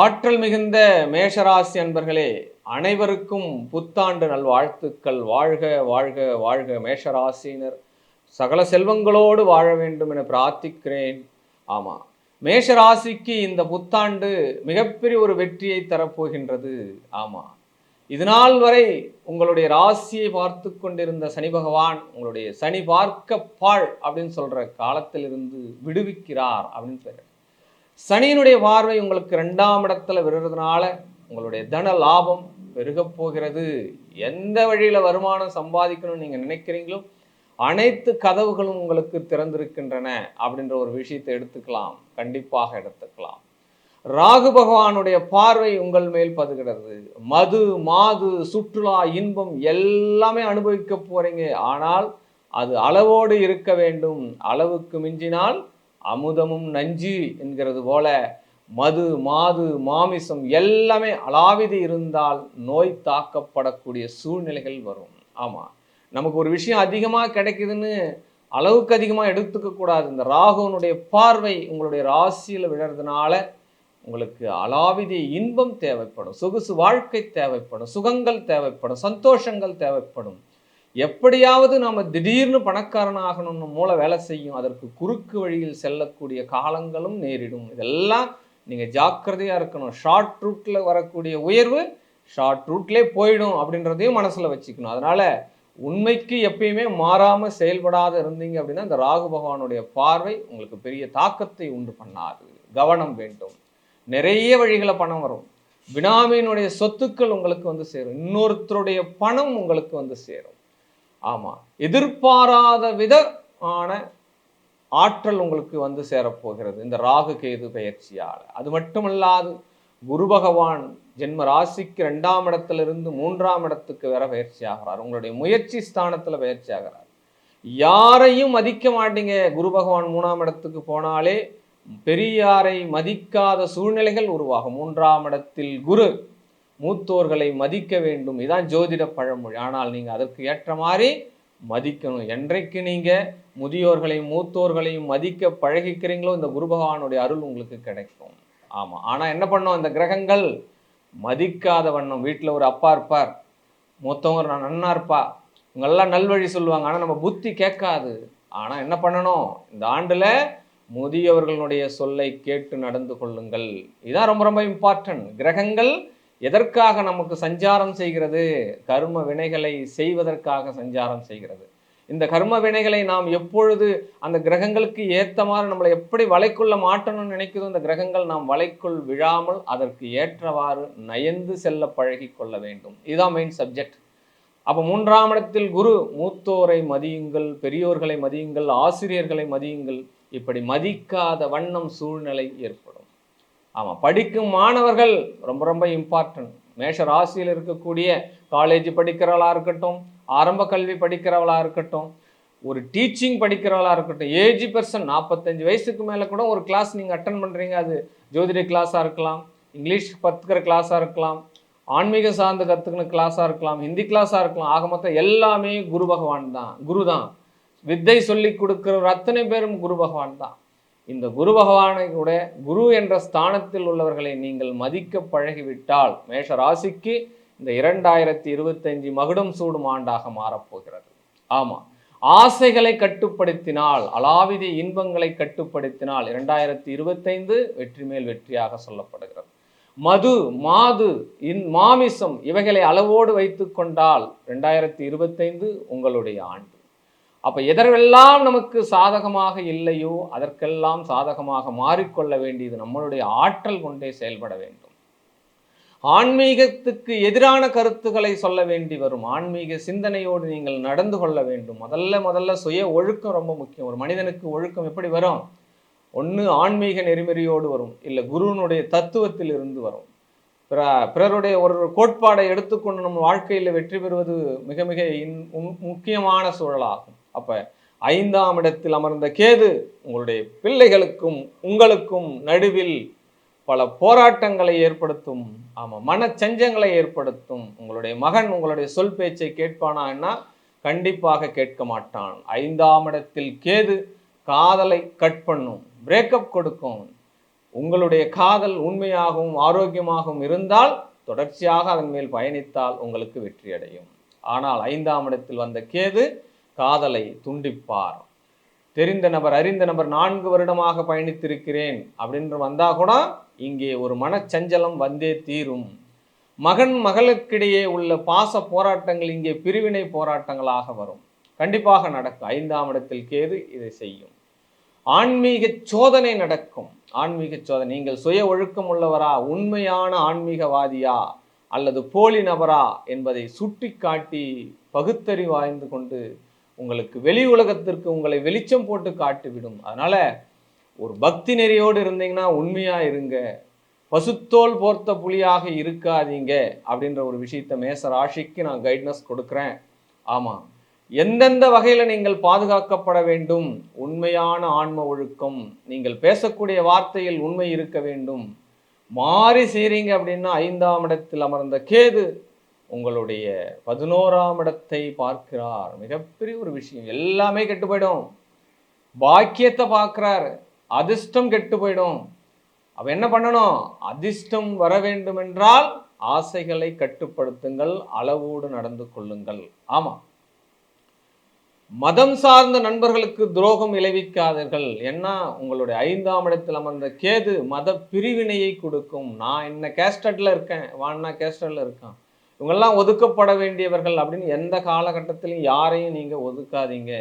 ஆற்றல் மிகுந்த மேஷராசி அன்பர்களே அனைவருக்கும் புத்தாண்டு நல்வாழ்த்துக்கள். வாழ்க வாழ்க வாழ்க மேஷராசினர். சகல செல்வங்களோடு வாழ வேண்டும் என பிரார்த்திக்கிறேன். ஆமாம் மேஷராசிக்கு இந்த புத்தாண்டு மிகப்பெரிய ஒரு வெற்றியை தரப்போகின்றது. ஆமாம் இதுநாள் வரை உங்களுடைய ராசியை பார்த்து கொண்டிருந்த சனி பகவான் உங்களுடைய சனி பார்க்க பாழ் அப்படின்னு சொல்கிற காலத்திலிருந்து விடுவிக்கிறார் அப்படின்னு சொல்கிறார் சனியினுடைய பார்வை உங்களுக்கு ரெண்டாம் இடத்துல விடுறதுனால உங்களுடைய தன லாபம் பெருகப் போகிறது. எந்த வழியில் வருமானம் சம்பாதிக்கணும்னு நீங்கள் நினைக்கிறீங்களோ அனைத்து கதவுகளும் உங்களுக்கு திறந்திருக்கின்றன அப்படின்ற ஒரு விஷயத்தை எடுத்துக்கலாம். கண்டிப்பாக எடுத்துக்கலாம். ராகு பகவானுடைய பார்வை உங்கள் மேல் பதுகிறது. மது மாது சுற்றுலா இன்பம் எல்லாமே அனுபவிக்க போறீங்க. ஆனால் அது அளவோடு இருக்க வேண்டும். அளவுக்கு மிஞ்சினால் அமுதமும் நஞ்சு என்கிறது போல மது மாது மாமிசம் எல்லாமே அளாவிது இருந்தால் நோய் தாக்கப்படக்கூடிய சூழ்நிலைகள் வரும். ஆமாம் நமக்கு ஒரு விஷயம் அதிகமாக கிடைக்குதுன்னு அளவுக்கு அதிகமாக எடுத்துக்க கூடாது. இந்த ராகுவனுடைய பார்வை உங்களுடைய ராசியில் விழறதுனால உங்களுக்கு அலாவிதி இன்பம் தேவைப்படும். சொகுசு வாழ்க்கை தேவைப்படும். சுகங்கள் தேவைப்படும். சந்தோஷங்கள் தேவைப்படும். எப்படியாவது நாம் திடீர்னு பணக்காரன் ஆகணும்னு மூளை வேலை செய்யும். அதற்கு குறுக்கு வழியில் செல்லக்கூடிய காலங்களும் நேரிடும். இதெல்லாம் நீங்கள் ஜாக்கிரதையாக இருக்கணும். ஷார்ட் ரூட்டில் வரக்கூடிய உயர்வு ஷார்ட் ரூட்லே போயிடும் அப்படின்றதையும் மனசில் வச்சுக்கணும். அதனால் உண்மைக்கு எப்பயுமே மாறாமல் செயல்படாத இருந்தீங்க அப்படின்னா இந்த ராகு பகவானுடைய பார்வை உங்களுக்கு பெரிய தாக்கத்தை உண்டு பண்ணாது. கவனம் வேண்டும். நிறைய வழிகளை பணம் வரும். பினாமியினுடைய சொத்துக்கள் உங்களுக்கு வந்து சேரும். இன்னொருத்தருடைய பணம் உங்களுக்கு வந்து சேரும். ஆமாம் எதிர்பாராத விதமான ஆற்றல் உங்களுக்கு வந்து சேரப்போகிறது இந்த ராகு கேது பயிற்சியால் அது மட்டுமல்லாது குரு பகவான் ஜென்ம ராசிக்கு ரெண்டாம் இடத்திலிருந்து மூன்றாம் இடத்துக்கு வேற பயிற்சி ஆகிறார் உங்களுடைய முயற்சி ஸ்தானத்தில் பயிற்சி ஆகிறார் யாரையும் மதிக்க மாட்டீங்க. குரு பகவான் மூணாம் இடத்துக்கு போனாலே பெரியாரை மதிக்காத சூழ்நிலைகள் உருவாகும். மூன்றாம் இடத்தில் குரு மூத்தோர்களை மதிக்க வேண்டும். இதான் ஜோதிட பழமொழி. ஆனால் நீங்கள் அதற்கு ஏற்ற மாதிரி மதிக்கணும். என்றைக்கு நீங்கள் முதியோர்களையும் மூத்தோர்களையும் மதிக்க பழகிக்கிறீங்களோ இந்த குரு பகவானுடைய அருள் உங்களுக்கு கிடைக்கும். ஆமாம் ஆனால் என்ன பண்ணோம்? இந்த கிரகங்கள் மதிக்காத வண்ணம். வீட்டில் ஒரு அப்பா இருப்பார். மூத்தவங்க ஒரு நன்னா இருப்பா. இவங்கெல்லாம் நல்வழி சொல்லுவாங்க. ஆனால் நம்ம புத்தி கேட்காது. ஆனால் என்ன பண்ணணும்? இந்த ஆண்டில் முதியவர்களுடைய சொல்லை கேட்டு நடந்து கொள்ளுங்கள். இதான் ரொம்ப ரொம்ப இம்பார்ட்டன்ட் கிரகங்கள் எதற்காக நமக்கு சஞ்சாரம் செய்கிறது? கர்ம வினைகளை செய்வதற்காக சஞ்சாரம் செய்கிறது. இந்த கர்ம வினைகளை நாம் எப்பொழுது அந்த கிரகங்களுக்கு ஏற்ற மாதிரி நம்மளை எப்படி வலைக்குள்ள மாட்டணும்னு நினைக்குதோ அந்த கிரகங்கள் நாம் வலைக்குள் விழாமல் அதற்கு ஏற்றவாறு நயந்து செல்ல பழகி கொள்ள வேண்டும். இதுதான் மெயின் சப்ஜெக்ட் அப்போ மூன்றாம் இடத்தில் குரு மூத்தோரை மதியுங்கள் பெரியோர்களை மதியுங்கள் ஆசிரியர்களை மதியுங்கள். இப்படி மதிக்காத வண்ணம் சூழ்நிலை ஏற்படும். ஆமாம் படிக்கும் மாணவர்கள் ரொம்ப ரொம்ப இம்பார்ட்டன்ட் மேஷ ராசியில் இருக்கக்கூடிய காலேஜ் படிக்கிறவளாக இருக்கட்டும் ஆரம்ப கல்வி படிக்கிறவளாக இருக்கட்டும் ஒரு டீச்சிங் படிக்கிறவளாக இருக்கட்டும் ஏஜ் பர்சன் நாற்பத்தஞ்சு வயசுக்கு மேலே கூட ஒரு கிளாஸ் நீங்கள் அட்டன் பண்ணுறீங்க அது ஜோதிட கிளாஸாக இருக்கலாம் இங்கிலீஷ் கற்றுக்கிற கிளாஸாக இருக்கலாம் ஆன்மீக சார்ந்து கற்றுக்கின கிளாஸாக இருக்கலாம் ஹிந்தி கிளாஸாக இருக்கலாம். ஆக மொத்தம் எல்லாமே குரு பகவான் தான் குரு தான். வித்தை சொல்லி கொடுக்குற அத்தனை பேரும் குரு பகவான் தான். இந்த குரு பகவானை கூட குரு என்ற ஸ்தானத்தில் உள்ளவர்களை நீங்கள் மதிக்க பழகிவிட்டால் மேஷ ராசிக்கு இந்த இரண்டாயிரத்தி இருபத்தஞ்சு மகுடம் சூடும் ஆண்டாக மாறப்போகிறது. ஆமாம் ஆசைகளை கட்டுப்படுத்தினால் அலாவித இன்பங்களை கட்டுப்படுத்தினால் இரண்டாயிரத்தி இருபத்தைந்து வெற்றி மேல் வெற்றியாக சொல்லப்படுகிறது. மது மாது இன் மாமிசம் இவைகளை அளவோடு வைத்து கொண்டால் ரெண்டாயிரத்தி இருபத்தைந்து உங்களுடைய ஆண்டு. அப்போ எதற்கெல்லாம் நமக்கு சாதகமாக இல்லையோ அதற்கெல்லாம் சாதகமாக மாறிக்கொள்ள வேண்டியது நம்மளுடைய ஆற்றல் கொண்டே செயல்பட வேண்டும். ஆன்மீகத்துக்கு எதிரான கருத்துக்களை சொல்ல வேண்டி வரும். ஆன்மீக சிந்தனையோடு நீங்கள் நடந்து கொள்ள வேண்டும். முதல்ல முதல்ல சுய ஒழுக்கம் ரொம்ப முக்கியம். ஒரு மனிதனுக்கு ஒழுக்கம் எப்படி வரும்? ஒன்று ஆன்மீக நெறிமுறையோடு வரும். இல்லை குருவினுடைய தத்துவத்தில் இருந்து வரும். பிற பிறருடைய ஒரு கோட்பாடை எடுத்துக்கொண்டு நம்ம வாழ்க்கையில் வெற்றி பெறுவது மிக மிக இன்- முக்கியமான சூழலாகும். அப்ப ஐந்தாம் இடத்தில் அமர்ந்த கேது உங்களுடைய பிள்ளைகளுக்கும் உங்களுக்கும் நடுவில் பல போராட்டங்களை ஏற்படுத்தும் ஆமாம் மனச்சஞ்சங்களை ஏற்படுத்தும். உங்களுடைய மகன் உங்களுடைய சொல் பேச்சை கேட்பானான்னா கண்டிப்பாக கேட்க மாட்டான். ஐந்தாம் இடத்தில் கேது காதலை கட் பண்ணும் பிரேக்கப் கொடுக்கும். உங்களுடைய காதல் உண்மையாகவும் ஆரோக்கியமாகவும் இருந்தால் தொடர்ச்சியாக அதன் மேல் பயணித்தால் உங்களுக்கு வெற்றி அடையும் ஆனால் ஐந்தாம் இடத்தில் வந்த கேது காதலை துண்டிப்பார். தெரிந்த நபர் அறிந்த நபர் நான்கு வருடமாக பயணித்திருக்கிறேன் அப்படின்ற வந்தால் கூட இங்கே ஒரு மனச்சஞ்சலம் வந்தே தீரும். மகன் மகளுக்கிடையே உள்ள பாச போராட்டங்கள் இங்கே பிரிவினை போராட்டங்களாக வரும். கண்டிப்பாக நடக்கும். ஐந்தாம் இடத்தில் கேது இதை செய்யும். ஆன்மீக சோதனை நடக்கும். ஆன்மீக சோதனை நீங்கள் சுய ஒழுக்கம் உள்ளவரா உண்மையான ஆன்மீகவாதியா அல்லது போலி நபரா என்பதை சுட்டி காட்டி பகுத்தறிவாய்ந்து கொண்டு உங்களுக்கு வெளி உலகத்திற்கு உங்களை வெளிச்சம் போட்டு காட்டிவிடும். அதனால் ஒரு பக்தி நெறியோடு இருந்தீங்கன்னா உண்மையாக இருங்க. பசுத்தோல் போர்த்த புலியாக இருக்காதீங்க அப்படின்ற ஒரு விஷயத்த மேச ராசிக்கு நான் கைட்னஸ் கொடுக்குறேன். ஆமாம் எந்தெந்த வகையில் நீங்கள் பாதுகாக்கப்பட வேண்டும்? உண்மையான ஆன்ம ஒழுக்கம். நீங்கள் பேசக்கூடிய வார்த்தையில் உண்மை இருக்க வேண்டும். மாறி செய்கிறீங்க அப்படின்னா ஐந்தாம் இடத்தில் அமர்ந்த கேது உங்களுடைய பதினோராம் இடத்தை பார்க்கிறார். மிகப்பெரிய ஒரு விஷயம். எல்லாமே கெட்டு போயிடும். பாக்கியத்தை பார்க்கிறார். அதிர்ஷ்டம் கெட்டு போயிடும். அவ என்ன பண்ணணும்? அதிர்ஷ்டம் வர வேண்டும் என்றால் ஆசைகளை கட்டுப்படுத்துங்கள். அளவோடு நடந்து கொள்ளுங்கள். ஆமாம் மதம் சார்ந்த நண்பர்களுக்கு துரோகம் விளைவிக்காதீர்கள். ஏன்னா உங்களுடைய ஐந்தாம் இடத்தில் அமர்ந்த கேது மத பிரிவினையை கொடுக்கும். நான் என்ன கேஸ்டட்ல இருக்கேன்? வான்னா கேஸ்டட்ல இருக்கான். இவங்கெல்லாம் ஒதுக்கப்பட வேண்டியவர்கள் அப்படின்னு எந்த காலகட்டத்திலும் யாரையும் நீங்க ஒதுக்காதீங்க.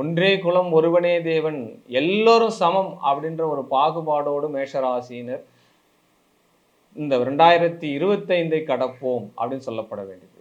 ஒன்றே குலம் ஒருவனே தேவன் எல்லோரும் சமம் அப்படின்ற ஒரு பாகுபாடோடு மேஷராசியினர் இந்த ரெண்டாயிரத்தி இருபத்தைந்தை கடப்போம் அப்படின்னு சொல்லப்பட வேண்டியது.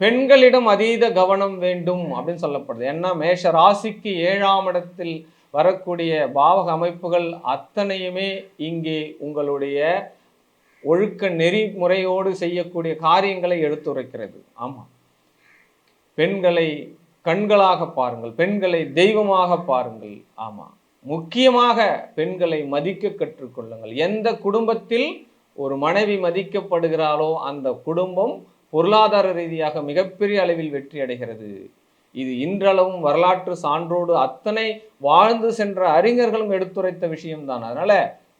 பெண்களிடம் அதீத கவனம் வேண்டும் அப்படின்னு சொல்லப்படுது. ஏன்னா மேஷ ராசிக்கு ஏழாம் இடத்தில் வரக்கூடிய பாவக அமைப்புகள் அத்தனையுமே இங்கே உங்களுடைய ஒழுக்க நெறிமுறையோடு செய்யக்கூடிய காரியங்களை எடுத்துரைக்கிறது. ஆமாம் பெண்களை கண்களாக பாருங்கள் பெண்களை தெய்வமாக பாருங்கள். ஆமாம் முக்கியமாக பெண்களை மதிக்க கற்றுக்கொள்ளுங்கள். எந்த குடும்பத்தில் ஒரு மனைவி மதிக்கப்படுகிறாளோ அந்த குடும்பம் பொருளாதார ரீதியாக மிகப்பெரிய அளவில் வெற்றி அடைகிறது. இது இன்றளவும் வரலாற்று சான்றோடு அத்தனை வாழ்ந்து சென்ற அறிஞர்களும் எடுத்துரைத்த விஷயம்தான். அதனால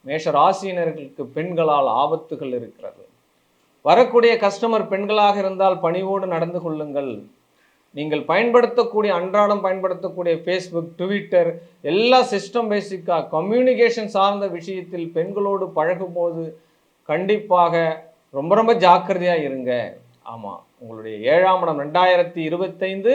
மேஷ ராசியினர்களுக்கு பெண்களால் ஆபத்துகள் இருக்கிறது. வரக்கூடிய கஸ்டமர் பெண்களாக இருந்தால் பணிவோடு நடந்து கொள்ளுங்கள். நீங்கள் பயன்படுத்தக்கூடிய அன்றாடம் பயன்படுத்தக்கூடிய ஃபேஸ்புக் ட்விட்டர் எல்லா சிஸ்டம் பேசிக்காக கம்யூனிகேஷன் சார்ந்த விஷயத்தில் பெண்களோடு பழகும்போது கண்டிப்பாக ரொம்ப ரொம்ப ஜாக்கிரதையாக இருங்க. ஆமாம் உங்களுடைய ஏழாம் இடம் ரெண்டாயிரத்தி இருபத்தைந்து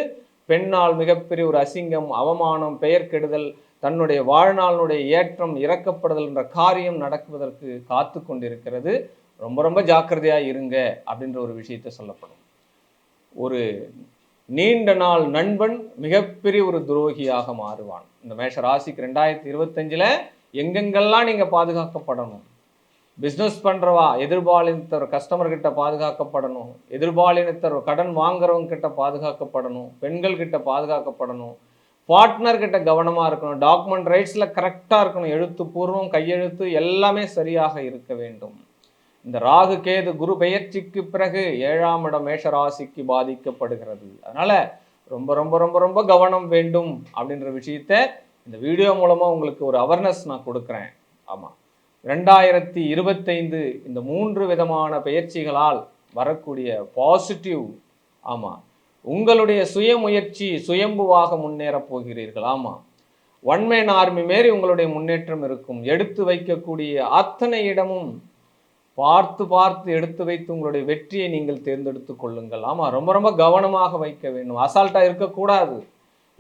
பெண்ணால் மிகப்பெரிய ஒரு அசிங்கம் அவமானம் பெயர் கெடுதல் தன்னுடைய வாழ்நாளினுடைய ஏற்றம் இறக்கப்படுதல் என்ற காரியம் நடக்குவதற்கு காத்து கொண்டிருக்கிறது. ரொம்ப ரொம்ப ஜாக்கிரதையாக இருங்க அப்படின்ற ஒரு விஷயத்தை சொல்லப்படும். ஒரு நீண்ட நாள் நண்பன் மிகப்பெரிய ஒரு துரோகியாக மாறுவான். இந்த மேஷ ராசிக்கு ரெண்டாயிரத்தி இருபத்தஞ்சில் எங்கெங்கெல்லாம் நீங்கள் பாதுகாக்கப்படணும்? பிஸ்னஸ் பண்ணுறவா எதிர்பாலினத்தர் கஸ்டமர்கிட்ட பாதுகாக்கப்படணும். எதிர்பாலினத்தர் கடன் வாங்குறவங்க கிட்ட பாதுகாக்கப்படணும். பெண்கள் கிட்ட பாதுகாக்கப்படணும். பார்ட்னர்கிட்ட கவனமாக இருக்கணும். டாக்குமெண்ட் ரைட்ஸில் கரெக்டாக இருக்கணும். எழுத்து பூர்வம் கையெழுத்து எல்லாமே சரியாக இருக்க வேண்டும். இந்த ராகு கேது குரு பெயர்ச்சிக்கு பிறகு ஏழாம் இடம் மேஷராசிக்கு பாதிக்கப்படுகிறது. அதனால் ரொம்ப ரொம்ப ரொம்ப ரொம்ப கவனம் வேண்டும் அப்படின்ற விஷயத்த இந்த வீடியோ மூலமாக உங்களுக்கு ஒரு அவேர்னஸ் நான் கொடுக்குறேன். ஆமாம் ரெண்டாயிரத்தி இருபத்தைந்து இந்த மூன்று விதமான பயிற்சிகளால் வரக்கூடிய பாசிட்டிவ் ஆமாம் உங்களுடைய சுயமுயற்சி சுயம்புவாக முன்னேறப் போகிறீர்கள். ஆமாம் ஒன்மேன் ஆர்மி மாரி உங்களுடைய முன்னேற்றம் இருக்கும். எடுத்து வைக்கக்கூடிய அத்தனை இடமும் பார்த்து பார்த்து எடுத்து வைத்து உங்களுடைய வெற்றியை நீங்கள் தேர்ந்தெடுத்து கொள்ளுங்கள். ஆமாம் ரொம்ப ரொம்ப கவனமாக வைக்க வேண்டும். அசால்ட்டாக இருக்கக்கூடாது.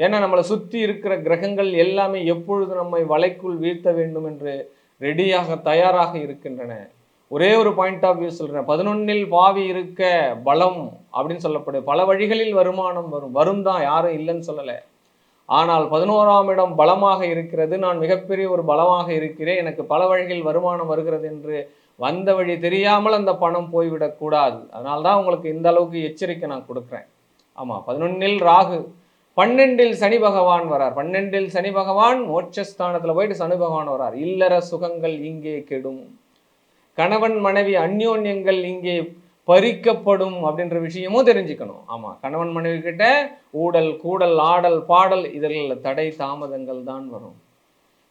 ஏன்னா நம்மளை சுற்றி இருக்கிற கிரகங்கள் எல்லாமே எப்பொழுது நம்மை வலைக்குள் வீழ்த்த வேண்டும் என்று ரெடியாக தயாராக இருக்கின்றன. ஒரே ஒரு பாயிண்ட் ஆஃப் வியூ சொல்கிறேன் பதினொன்னில் பாவி இருக்க பலம் அப்படின்னு சொல்லப்படுது பல வழிகளில் வருமானம் வரும். வரும் தான் யாரும் இல்லைன்னு சொல்லலை. ஆனால் பதினோராம் இடம் பலமாக இருக்கிறது. நான் மிகப்பெரிய ஒரு பலமாக இருக்கிறேன். எனக்கு பல வழிகளில் வருமானம் வருகிறது என்று வந்த வழி தெரியாமல் அந்த பணம் போய்விடக்கூடாது அதனால தான் உங்களுக்கு இந்த அளவுக்கு எச்சரிக்கை நான் கொடுக்குறேன். ஆமாம் பதினொன்னில் ராகு. பன்னெண்டில் சனி பகவான் வரார். பன்னெண்டில் சனி பகவான் மோட்சஸ்தானத்தில் போயிட்டு சனி பகவான் வரார். இல்லற சுகங்கள் இங்கே கெடும். கணவன் மனைவி அந்யோன்யங்கள் இங்கே பறிக்கப்படும் அப்படின்ற விஷயமும் தெரிஞ்சுக்கணும். ஆமாம் கணவன் மனைவி கிட்ட ஊடல் கூடல் ஆடல் பாடல் இதில் தடை தாமதங்கள் தான் வரும்.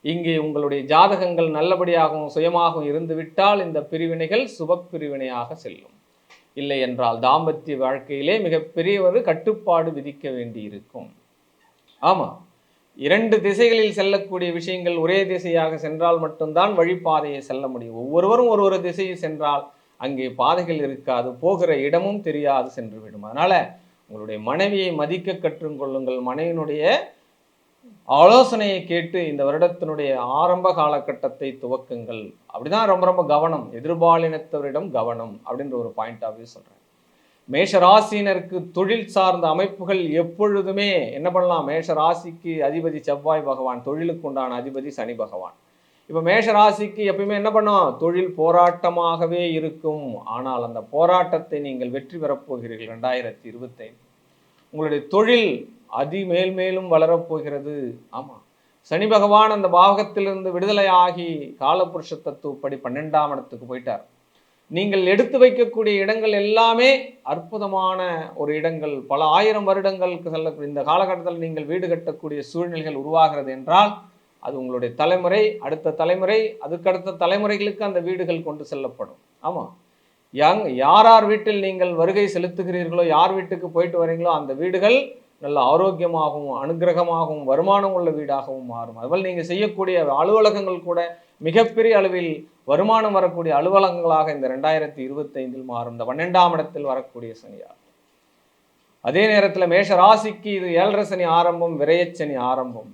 இங்கே உங்களுடைய ஜாதகங்கள் நல்லபடியாகவும் சுயமாகவும் இருந்துவிட்டால் இந்த பிரிவினைகள் சுப பிரிவினையாக செல்லும். இல்லை என்றால் தாம்பத்திய வாழ்க்கையிலே மிகப்பெரிய ஒரு கட்டுப்பாடு விதிக்க வேண்டியிருக்கும். ஆமாம் இரண்டு திசைகளில் செல்லக்கூடிய விஷயங்கள் ஒரே திசையாக சென்றால் மட்டும்தான் வழிபாதையை செல்ல முடியும். ஒவ்வொருவரும் ஒரு ஒரு திசையில் சென்றால் அங்கே பாதைகள் இருக்காது போகிற இடமும் தெரியாது சென்றுவிடும் அதனால் உங்களுடைய மனைவியை மதிக்க கற்றுக்கொள்ளுங்கள் மனைவியினுடைய ஆலோசனையை கேட்டு இந்த வருடத்தினுடைய ஆரம்ப காலகட்டத்தை துவக்குங்கள். அப்படிதான் ரொம்ப ரொம்ப கவனம். எதிர்பாலினத்தவரிடம் கவனம் அப்படின்ற ஒரு பாயிண்ட் ஆஃப் வியூ சொல்கிறேன் மேஷராசியினருக்கு தொழில் சார்ந்த அமைப்புகள் எப்பொழுதுமே என்ன பண்ணலாம்? மேஷ ராசிக்கு அதிபதி செவ்வாய் பகவான் தொழிலுக்கு உண்டான அதிபதி சனி பகவான். இப்போ மேஷ ராசிக்கு எப்பயுமே என்ன பண்ணும் தொழில் போராட்டமாகவே இருக்கும். ஆனால் அந்த போராட்டத்தை நீங்கள் வெற்றி பெறப்போகிறீர்கள் ரெண்டாயிரத்தி இருபத்தைந்து. உங்களுடைய தொழில் அதி மேல் மேலும் வளரப்போகிறது. ஆமாம் சனி பகவான் அந்த பாவகத்திலிருந்து விடுதலையாகி காலபுருஷ தத்துவப்படி பன்னெண்டாம் இடத்துக்கு போயிட்டார். நீங்கள் எடுத்து வைக்கக்கூடிய இடங்கள் எல்லாமே அற்புதமான ஒரு இடங்கள். பல ஆயிரம் வருடங்களுக்கு செல்லக்கூடிய இந்த காலகட்டத்தில் நீங்கள் வீடு கட்டக்கூடிய சூழ்நிலைகள் உருவாகிறது என்றால் அது உங்களுடைய தலைமுறை அடுத்த தலைமுறை அதுக்கடுத்த தலைமுறைகளுக்கு அந்த வீடுகள் கொண்டு செல்லப்படும். ஆமாம் யங் யார் யார் வீட்டில் நீங்கள் வருகை செலுத்துகிறீர்களோ யார் வீட்டுக்கு போயிட்டு வரீங்களோ அந்த வீடுகள் நல்ல ஆரோக்கியமாகவும் அனுகிரகமாகவும் வருமானம் உள்ள வீடாகவும் மாறும். அதுபோல் நீங்கள் செய்யக்கூடிய அலுவலகங்கள் கூட மிகப்பெரிய அளவில் வருமானம் வரக்கூடிய அலுவலகங்களாக இந்த ரெண்டாயிரத்தி இருபத்தைந்தில் மாறும். இந்த பன்னெண்டாம் இடத்தில் வரக்கூடிய சனியார் அதே நேரத்தில் மேஷ ராசிக்கு இது ஏழரை சனி ஆரம்பம் விரயச்சனி ஆரம்பம்.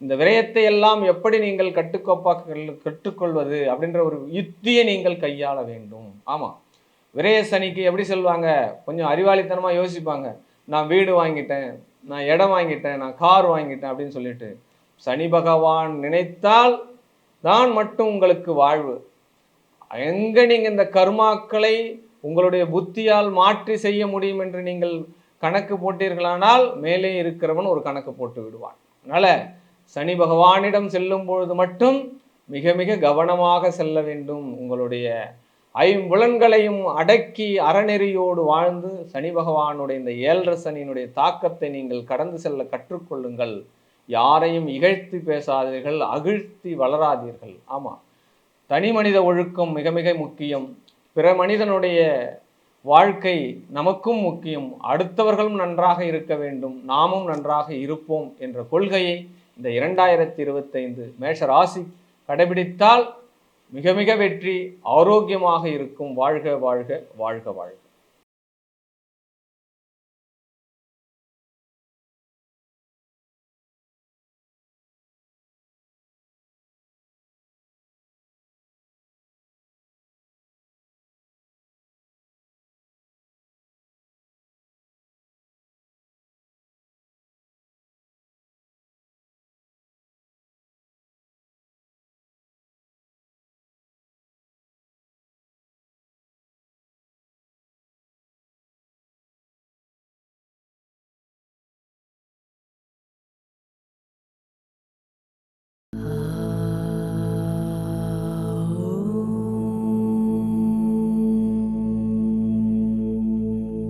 இந்த விரயத்தை எல்லாம் எப்படி நீங்கள் கட்டுக்கோப்பாக கற்றுக்கொள்வது அப்படின்ற ஒரு யுத்தியை நீங்கள் கையாள வேண்டும். ஆமாம் விரய சனிக்கு எப்படி சொல்லுவாங்க? கொஞ்சம் அறிவாளித்தனமாக யோசிப்பாங்க. நான் வீடு வாங்கிட்டேன் நான் இடம் வாங்கிட்டேன் நான் கார் வாங்கிட்டேன் அப்படின்னு சொல்லிட்டு சனி பகவான் நினைத்தால் தான் மட்டும் உங்களுக்கு வாழ்வு. எங்கே நீங்கள் இந்த கர்மாக்களை உங்களுடைய புத்தியால் மாற்றி செய்ய முடியும் என்று நீங்கள் கணக்கு போட்டீர்களானால் மேலே இருக்கிறவன் ஒரு கணக்கு போட்டு விடுவான். அதனால் சனி பகவானிடம் செல்லும் பொழுது மட்டும் மிக மிக கவனமாக செல்ல வேண்டும். உங்களுடைய ஐம்புலன்களையும் அடக்கி அறநெறியோடு வாழ்ந்து சனி பகவானுடைய இந்த ஏழரை சனியினுடைய தாக்கத்தை நீங்கள் கடந்து செல்ல கற்றுக்கொள்ளுங்கள். யாரையும் இகழ்த்தி பேசாதீர்கள் அகிழ்த்தி வளராதீர்கள். ஆமாம் தனி மனித ஒழுக்கம் மிக மிக முக்கியம். பிற மனிதனுடைய வாழ்க்கை நமக்கும் முக்கியம். அடுத்தவர்களும் நன்றாக இருக்க வேண்டும். நாமும் நன்றாக இருப்போம் என்ற கொள்கையை இந்த இரண்டாயிரத்தி இருபத்தைந்து மேஷ ராசி கடைபிடித்தால் மிக மிக வெற்றி ஆரோக்கியமாக இருக்கும். வாழ்க வாழ்க வாழ்க வாழ்க. Uh...